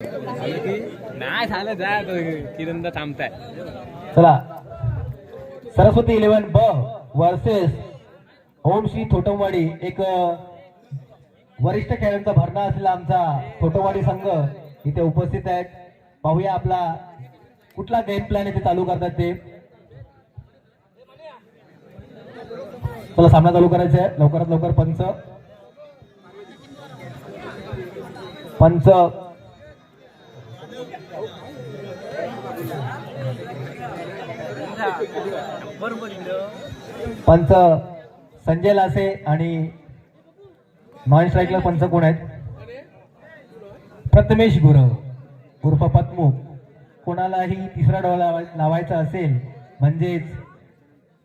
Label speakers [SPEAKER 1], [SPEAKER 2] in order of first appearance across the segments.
[SPEAKER 1] नाही झालं जा किरंदा थांबताय.
[SPEAKER 2] चला. सरस्वती इलेव्हन ब वर्सेस ओमशी श्री थोटमवाडी एक वरिष्ठ खेळाडूंचा भरणा असलेला आमचा थोटमवाडी संघ इथे उपस्थित आहेत. पाहूया आपला कुठला गेम प्लॅन इथे चालू करतात ते. चला सामना चालू करायचा आहे. लवकरात लवकर पंच. पंच. पंच संजय लासे आणि नॉन स्ट्राईकला पंच कोण आहेत? प्रथमेश गुरव उर्फ पत्मू कोणालाही तिसरा डोळा लावायचा असेल म्हणजेच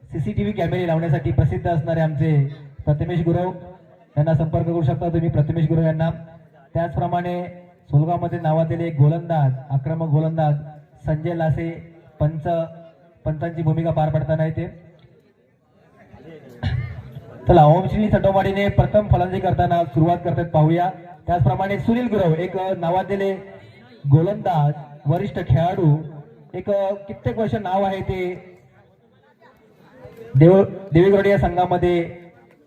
[SPEAKER 2] सीसीटीव्ही कॅमेरे लावण्यासाठी प्रसिद्ध असणारे आमचे प्रथमेश गुरव. यांना संपर्क करू शकता तुम्ही प्रथमेश गुरव यांना. त्याचप्रमाणे सोलगावमध्ये नावाजलेले एक गोलंदाज आक्रमक गोलंदाज संजय लासे पंच पंतांची भूमिका पार पडताना येते. चला ओमश्री श्री प्रथम फलंदाजी करताना सुरुवात करतात पाहूया. त्याचप्रमाणे सुनील गुरव एक नावाजलेले गोलंदाज वरिष्ठ खेळाडू एक कित्येक वर्ष नाव आहे ते. देव देवीगड या संघामध्ये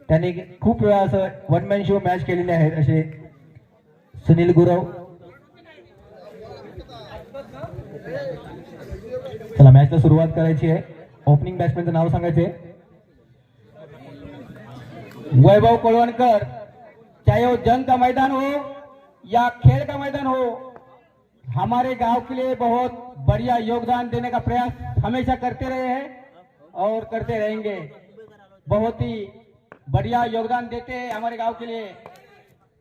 [SPEAKER 2] त्यांनी खूप वेळा असं वन मॅन शो मॅच केलेले आहेत असे सुनील गुरव. चला मॅचला सुरुवात करायची आहे. ओपनिंग बॅट्समॅनचं नाव सांगायचे
[SPEAKER 3] वैभव कोळवणकर. चाहे वो जंग का मैदान हो? या खेल का मैदान हो? हमारे गांव के लिए बहुत बढ़िया योगदान देने का प्रयास हमेशा करते रहे हैं और करते रहेंगे। बहुत ही बढ़िया योगदान देते हैं हमारे गांव के लिए।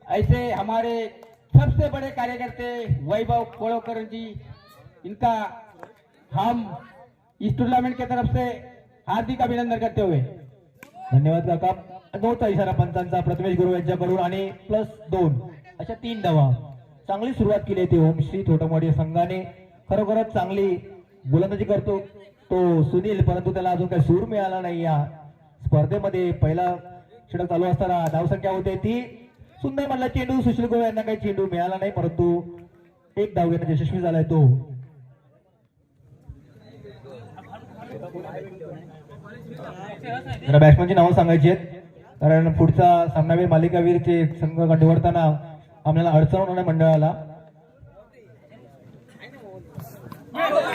[SPEAKER 3] ऐसे हमारे सबसे बड़े कार्यकर्ते वैभव कोळवकर जी इनका हम इस टूर्नामेंट की तरफ से हार्दिक अभिनंदन करते हुए
[SPEAKER 2] धन्यवाद काका नोचा इशारा पंचांचा प्रथमेश गुरु यांच्याकडून आणि प्लस दोन. अशा तीन धावा. चांगली सुरुवात केली आहे ती ओम श्री थोटमवाडी संघाने. खरोखरच चांगली गोलंदाजी करतो तो सुनील परंतु त्याला अजून काही सूर मिळाला नाही या स्पर्धेमध्ये. पहिला षटक चालू असताना धावसंख्या होते ती सुंदर म्हणला चेंडू सुशील गोळ यांना काही चेंडू मिळाला नाही परंतु एक धाव घेण्यात यशस्वी झालाय तो. जरा बॅट्समनची नावं सांगायची आहेत. कारण पुढचा सामनावीर मालिकावीरचे संघ निवडताना आपल्याला अडचण होणार नाही मंडळाला.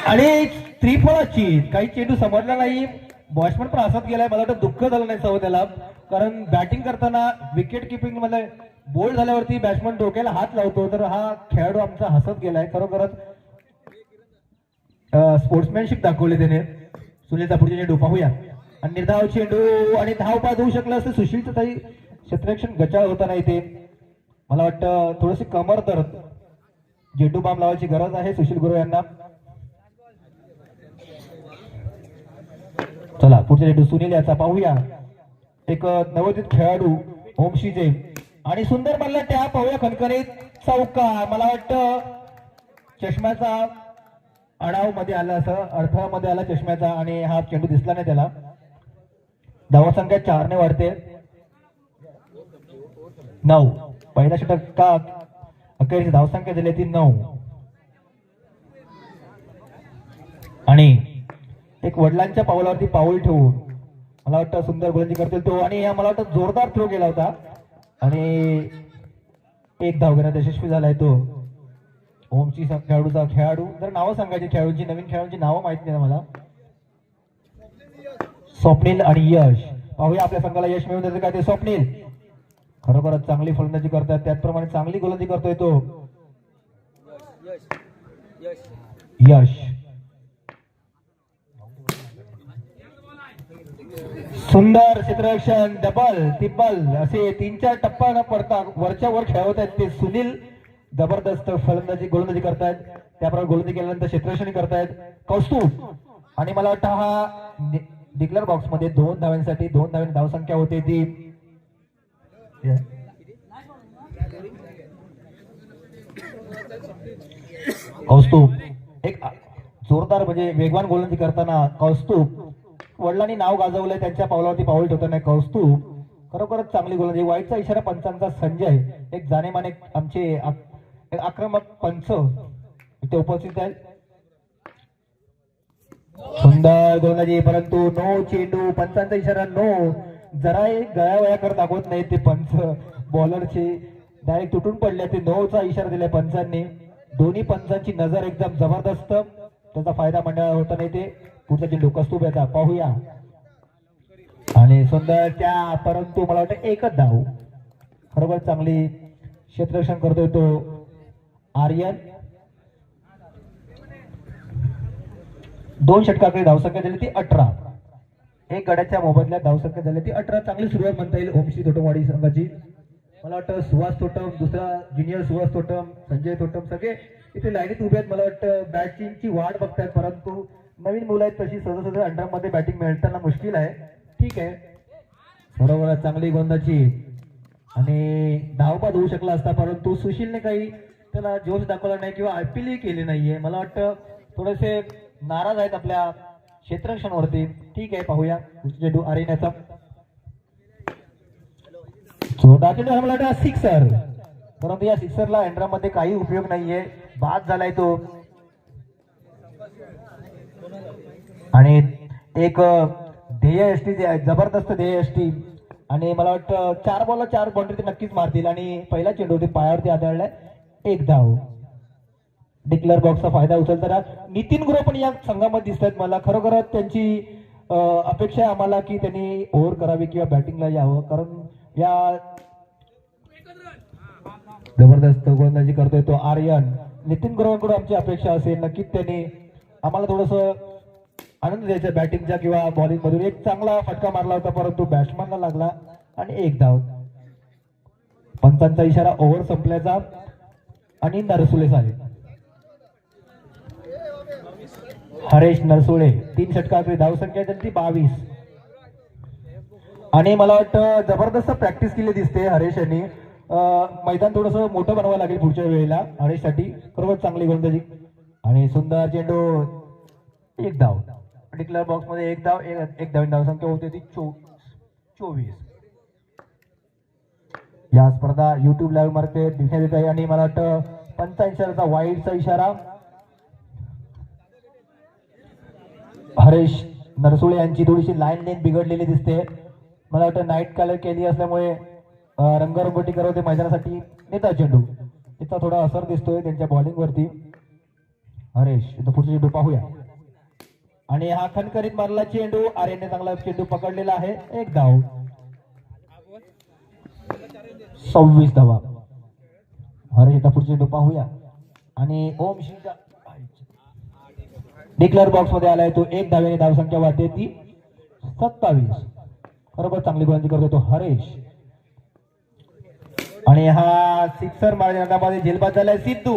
[SPEAKER 2] आणि त्रिफळाची काही चेंडू समजला नाही. बॉट्समन पण हसत गेलाय. मला वाटतं दुःख झालं नाही सव त्याला कारण बॅटिंग करताना विकेट किपिंगमध्ये बोल्ड झाल्यावरती बॅट्समन डोक्याला हात लावतो. तर हा खेळाडू आमचा हसत गेलाय. खरोखरच स्पोर्ट्समॅनशिप दाखवली त्याने. सुनील पुढचे चेंडू होऊया. आणि निर्धाव चेंडू आणि धावपास होऊ शकलं असतं सुशीलचं काही क्षेत्ररक्षण गचाळ होताना इथे. मला वाटतं थोडीशी कमर तर झेंडू बाम लावायची गरज आहे सुशील गुरु यांना. चला पुढचा चेंडू सुनील याचा पाहूया. एक नवोदित खेळाडू ओमशीचे आणि सुंदर मल्ला त्या पाहूया खणखणीत चौका मला वाटतं चष्म्याचा अडावमध्ये आला असं अडथळामध्ये आला चष्म्याचा आणि हा चेंडू दिसला नाही त्याला. धावा संख्या चारने वाढते. नऊ. पहिला षटक का? अखेरची धावसंख्या दिली ती नऊ. आणि एक वडिलांच्या पावलावरती पाऊल ठेवून मला वाटतं सुंदर गोलंदी करतील तो. आणि मला वाटतं जोरदार थ्रो गेला होता. आणि एक धाव घेण्यात यशस्वी झालाय तो. ओमची खेळाडूचा खेळाडू जर नावं सांगायची खेळाडूंची नवीन खेळाडूंची नावं माहिती नाही मला. स्वप्नील आणि यश. पाहूया आपल्या संघाला यश मिळून द्यायचं काय ते स्वप्नील. खरोखरच चांगली फलंदाजी करतात. त्याचप्रमाणे चांगली गोलंदाजी करतोय तो. यश. सुंदर क्षेत्ररक्षण डबल तिब्बल असे तीन चार टप्पा न पडता वरच्या वर खेळवत आहेत ते सुनील. जबरदस्त फलंदाजी गोलंदाजी करतायत. त्याप्रमाणे गोलंदाजी केल्यानंतर क्षेत्ररक्षण करतायत. कौस्तुभ. आणि मला वाटतं हा डिक्लर बॉक्समध्ये दोन धाव्यांसाठी दोन धाव्यांची धावसंख्या होते ती. कौस्तुभ. एक जोरदार म्हणजे वेगवान गोलंदाजी करताना कौस्तुभ. वडिलांनी नाव गाजवलंय त्यांच्या पावलावरती पाऊल ठेवताना कौस्तुभ. खरोखरच चांगली गोलंदाजी. वाईटचा इशारा पंचांचा संजय. एक जाणेमाने आमचे आ- एक आक्रमक पंच. इथे उपस्थित आहेत. सुंदर गोलंदाजी परंतु नो चेंडू पंचांचा इशारा नो. जरा एक करत दाखवत नाही ते पंच. बॉलरचे डायरेक्ट तुटून पडले ते नोचा इशारा दिलाय पंचांनी. दोन्ही पंचांची नजर एकदम जबरदस्त. त्याचा फायदा मंडळाला होता नाही ते. पुढचा चेंडू कस्तूब येतात पाहूया. आणि सुंदर त्या परंतु मला वाटतं एकच धाव. बरोबर चांगली क्षेत्ररक्षण करतोय तो आर्यन. दोन षटकाकडे धावसंख्या झाली ती अठरा. एक गड्याच्या मोबदल्यात धावसंख्या झाली ती अठरा. चांगली सुरुवात म्हणता येईल ओमशी तोटमवाडी संघाची. मला वाटतं सुहास तोटम दुसरा ज्युनियर सुहास तोटम संजय तोटम सगळे इथे लाईनीत उभे आहेत. मला वाटतं बॅटिंगची वाट बघतायत परंतु नवीन मुलं आहेत तशी सहज अंडरमध्ये बॅटिंग मिळताना मुश्किल आहे. ठीक आहे. बरोबर चांगली गोंदाची आणि धावपात होऊ शकला असता परंतु सुशीलने काही त्याला जोश दाखवला नाही किंवा अपीलही केली नाहीये. मला वाटतं थोडेसे नाराज आहेत आपल्या क्षेत्ररक्षणवरती ठीक आहे पाहूया. चेंडू अरेण्याचा जोरदार चेंडू हमला मला वाटतं सिक्सर. परंतु या सिक्सरला एंड्रामध्ये काही उपयोग नाहीये. बाद झालाय तो. आणि एक ध्येय एसटी जबरदस्त ध्येय एसटी आणि मला वाटतं चार बॉलला चार बाउंड्री ते नक्कीच मारतील. आणि पहिला चेंडू ते पायावरती आदळलाय एक धाव डिक्लेअर बॉक्सचा फायदा उचलताना नितीन गुरु पण या संघामध्ये दिसत आहेत. मला खरोखर त्यांची अपेक्षा आम्हाला की त्यांनी ओव्हर करावी किंवा बॅटिंगला यावं. कारण या जबरदस्त गोलंदाजी करतोय तो आर्यन. नितीन गुरुवांकडून आमची अपेक्षा असेल नक्कीच त्यांनी आम्हाला थोडस आनंद द्यायचा बॅटिंगचा किंवा बॉलिंग मधून. एक चांगला फटका मारला होता परंतु बॅट्समॅनला लागला आणि एक धाव पंचांचा इशारा ओव्हर संपल्याचा. आणि नरसुले साहेब हरेश नरसुळे तीन षटकाकडे धावसंख्या त्यांची बावीस. आणि मला वाटतं जबरदस्त प्रॅक्टिस केली दिसते हरेश यांनी. मैदान थोडस मोठं बनवावं लागेल पुढच्या वेळेला. हरेशसाठी खरोखर चांगली गोलंदाजी. आणि सुंदर चेंडू एक धाव. पर्टिक्युलर बॉक्समध्ये एक धाव एक धाव धावसंख्या होती ती चो चोवीस. या स्पर्धा युट्यूब लाईव्ह मार्केट दिसण्यात येत आहे आणि मला वाटतं पंचाऐंशी वाईटचा इशारा हरेश नरसुळे यांची थोडीशी लाईन लेन बिघडलेली दिसते. मला वाटतं नाईट कलर केली असल्यामुळे रंगरंगोटी करत होते मैदानासाठी नेता चेंडू. त्याचा थोडा असर दिसतोय त्यांच्या बॉलिंगवरती हरेश इथं पुढचा चेंडू पाहूया. आणि हा खणखरीत मारला चेंडू आर्यने चांगला चेंडू पकडलेला आहे. एक धाव. सव्वीस धावा. हरेश इथं पुढचा चेंडू पाहूया. आणि ओम श्रीचा डिक्लेअर बॉक्समध्ये आलाय तो एक धाव्याने धावसंख्या वाटते ती सत्तावीस. बरोबर चांगली गोलंदाजी करतो तो हरेश. आणि हा सिक्सर महाराजांमध्ये झेलबाद झालाय सिद्धू.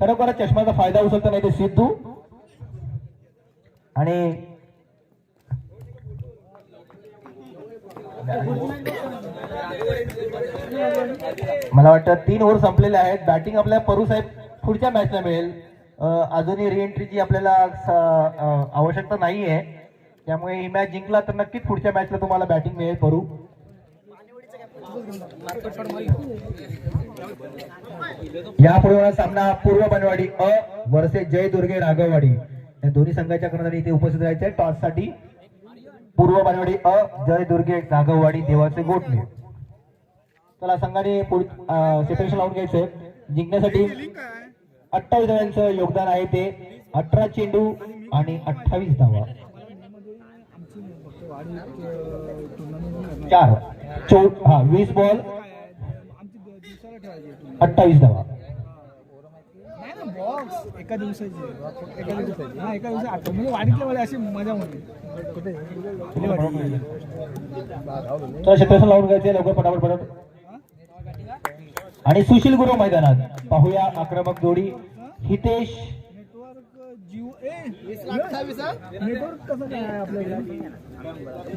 [SPEAKER 2] खरोखर चष्माचा फायदा उचलता नाही ते सिद्धू. आणि मला वाटतं तीन ओव्हर संपलेले आहेत. बॅटिंग आपल्या परू साहेब पुढच्या मॅचला मिळेल. अजूनही रिएंट्रीची आपल्याला आवश्यकता नाही आहे त्यामुळे ही मॅच जिंकला तर नक्कीच पुढच्या मॅचला तुम्हाला बॅटिंग मिळेल करू यापुढे होणार सामना पूर्व बनवाडी अ वर्से जय दुर्गे राघववाडी. या दोन्ही संघाच्या कर्णधारी इथे उपस्थित राहायचे टॉससाठी पूर्व बनवाडी अ जय दुर्गे राघववाडी देवाचे गोठणे. चला संघाने सेपरेशन लावून घ्यायचंय. जिंकण्यासाठी अठ्ठावीस धाव्यांचं योगदान आहे ते. अठरा चेंडू आणि अठ्ठावीस धावा. चार चौ हा वीस बॉल. अठ्ठावीस धावा.
[SPEAKER 4] बॉक्स एका दिवसाची एका दिवसाची हा एका आठवण म्हणजे अशी मजा होती कुठे
[SPEAKER 2] तर लावून घ्यायचे लवकर पटापट पडत आणि सुशील गुरु मैदानात पाहूया आक्रमक जोडी. हितेश.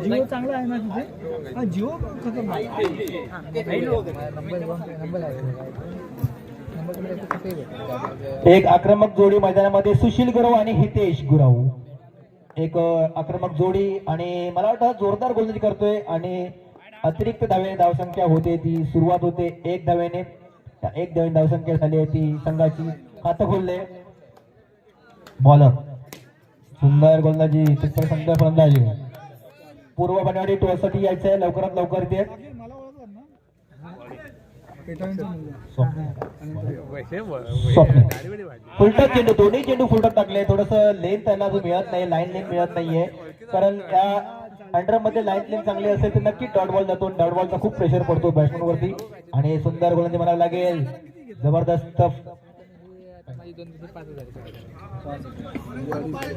[SPEAKER 4] जिओ चांगला आहे ना तिथे जिओ
[SPEAKER 2] एक आक्रमक जोडी मैदानामध्ये सुशील गुरव आणि हितेश गुरव एक आक्रमक जोडी आणि मला वाटतं जोरदार गोलंदाजी करतोय आणि अतिरिक्त धावे धावसंख्या होते ती सुरुवात होते एक धावेने. एक दोन धावसंख्या झाली आहे ती संघाची. खातं खोलले. बॉलर सुंदर गोलंदाजी चित्र सुंदर फलंदाजी पूर्व बनवाडी टोसाठी यायचं आहे लवकरात लवकर ते.
[SPEAKER 4] मला
[SPEAKER 2] स्वप्न. फुलटक चेंडू दोन्ही चेंडू फुलटक टाकले. थोडस लेन त्यांना मिळत नाही लाईन लेन मिळत नाहीये. कारण त्या अंडरमध्ये लाईन लेन चांगली असेल तर नक्की डॉट बॉल जातो डॉट बॉलचा खूप प्रेशर पडतो बॅट्समन वरती. आणि सुंदर गोलंदाजी म्हणावं लागेल. जबरदस्त.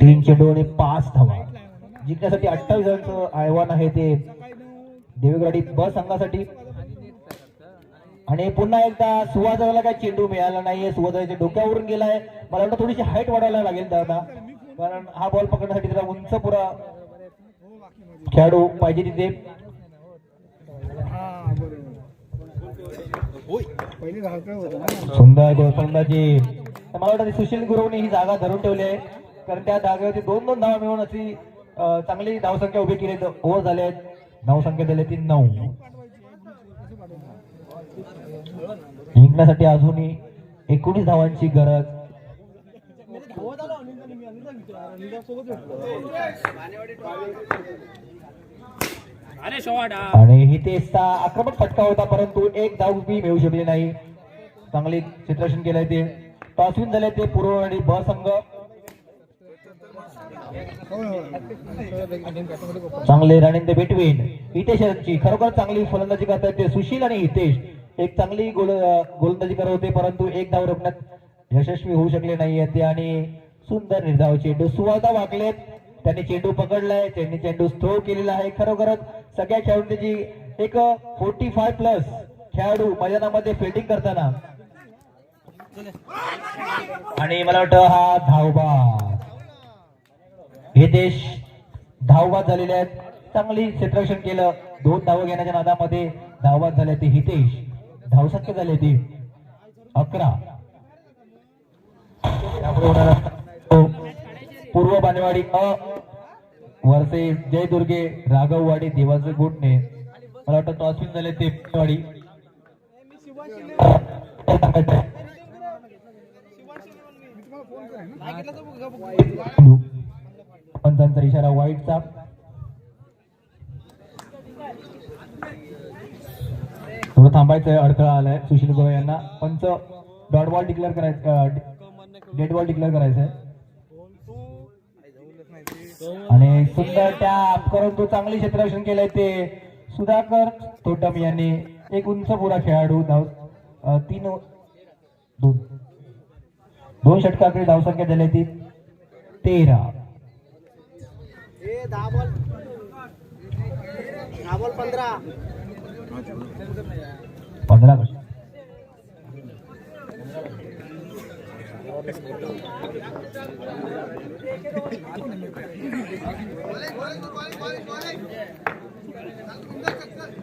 [SPEAKER 2] तीन चेंडू आणि पाच धावा. जिंकण्यासाठी अठ्ठावीस रनचं आव्हान uh, आहे ते. देवीगडी ब संघासाठी आणि पुन्हा एकदा सुवाजाला काय चेंडू मिळाला नाहीये. सुवाजाच्या डोक्यावरून गेलाय. मला वाटतं थोडीशी हाईट वाढायला लागेल दादा. कारण हा बॉल पकडण्यासाठी त्याला उंच पुरा खेळाडू पाहिजे तिथे.
[SPEAKER 4] हा
[SPEAKER 2] सुंदर मला वाटतं सुशील गुरुवने ही जागा धरून ठेवली आहे. कारण त्या जागेवरती दोन दोन धावा मिळून अशी चांगली धावसंख्या उभी केली ओव्हर झाले आहेत. धावसंख्या दिली ती नऊ. जिंकण्यासाठी अजूनही एकोणीस धावांची गरज. आणि हितेशचा आक्रमक फटका होता परंतु एक धाव बी मिळू शकले नाही. चांगली चित्रक्षण केलंय ते. टॉसविन झाले ते पूर्व आणि ब संघ. चांगले रनिंग द बिटवीन हितेश खरोखर चांगली फलंदाजी करतात ते सुशील आणि हितेश. एक चांगली गोल गोलंदाजी करत होते परंतु एक धाव रोखण्यात यशस्वी होऊ शकले नाहीये ते. आणि सुंदर निर्धाव चेंडू सुवादा वाकलेत. त्यांनी चेंडू पकडलाय त्यांनी चेंडू थ्रो केलेला आहे खरोखरच. सगळ्या खेळाडूंची एक फोर्टी फाय प्लस खेळाडू मैदानामध्ये फिल्डिंग करताना. आणि मला वाटतं हा धावबा हे देश धावबाद झालेले आहेत. चांगली क्षेत्ररक्षण केलं. दोन धाव घेण्याच्या नादामध्ये धावबाद झाले ते हितेश. धावसंख्या झाले ते अकरा. त्यामुळे पूर्व बानेवाडी अ वरसे जय दुर्गे राघववाडी देवाचे गुटणे मला वाटतं टॉसविन झाले ते वाडी पंचांचा इशारा वाईटचा. थोडं थांबायचंय अडथळा आलाय सुशील गोळे यांना. पंच डॉट बॉल डिक्लेअर करायचं डेड बॉल डिक्लेअर करायचंय. आणि सुंदर टॅप करून तो चांगली क्षेत्ररक्षण केलंय ते सुधाकर तोटम यांनी एक उंच पुरा खेळाडू धाव तीन दोन दोन षटकाकडे धावसंख्या झाली ती तेरा. पंधरा. कशी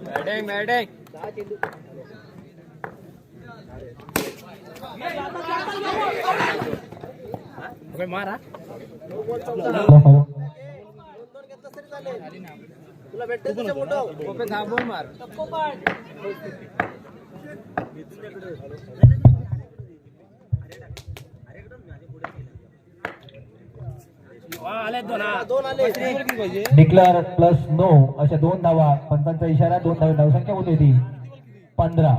[SPEAKER 1] मॅडिंग मॅडिंग मारा थांबून मार
[SPEAKER 2] डिक्लेअर प्लस नो अशा दोन धावा पंचांचा इशारा दोन धावा धावसंख्या होती ती. पंधरा.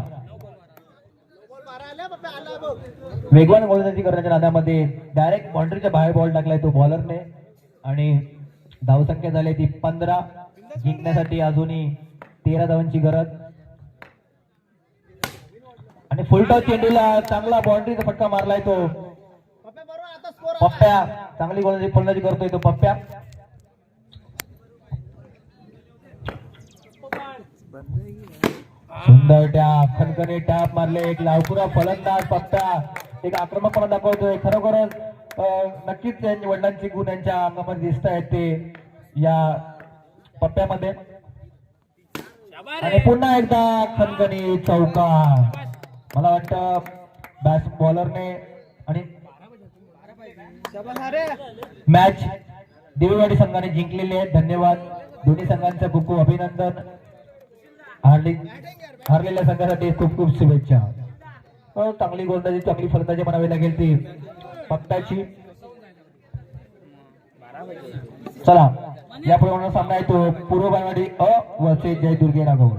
[SPEAKER 2] वेगवान गोलंदाजी करण्याच्या नादामध्ये डायरेक्ट बाउंड्रीच्या बाहेर बॉल टाकलाय तो बॉलरने आणि धावसंख्या झाली ती पंधरा. जिंकण्यासाठी अजूनही तेरा धावांची गरज. आणि फुलटॉस चेंडूला चांगला बाउंड्रीचा फटका मारलाय तो. पप्प्या चांगली गोलंदाजी फलंदाजी करतोय तो पप्प्या. सुंदर टॅप खनखने टॅप मारले एक लावपुरा फलंदाज पप्प्या. एक आक्रमकपणा दाखवतोय खरोखरच नक्कीच त्यांच्या वडिलांचे गुण यांच्या अंगामध्ये दिसत आहेत ते या पप्प्यामध्ये. आणि पुन्हा एकदा खणखणी चौका. मला वाटतं बॅट्स बॉलरने आणि मॅच देवीवाडी संघाने जिंकलेली आहे. धन्यवाद. दोन्ही संघांचं खूप खूप अभिनंदन. हार्दिक हारलेल्या संघासाठी खूप खूप शुभेच्छा. चांगली गोलंदाजी चांगली फलंदाजी म्हणावी लागेल ती. पत्ताची चला याप्रमाणे सामना येतो पूर्व बालवाडी अ वर्सेस जय दुर्गे नागवड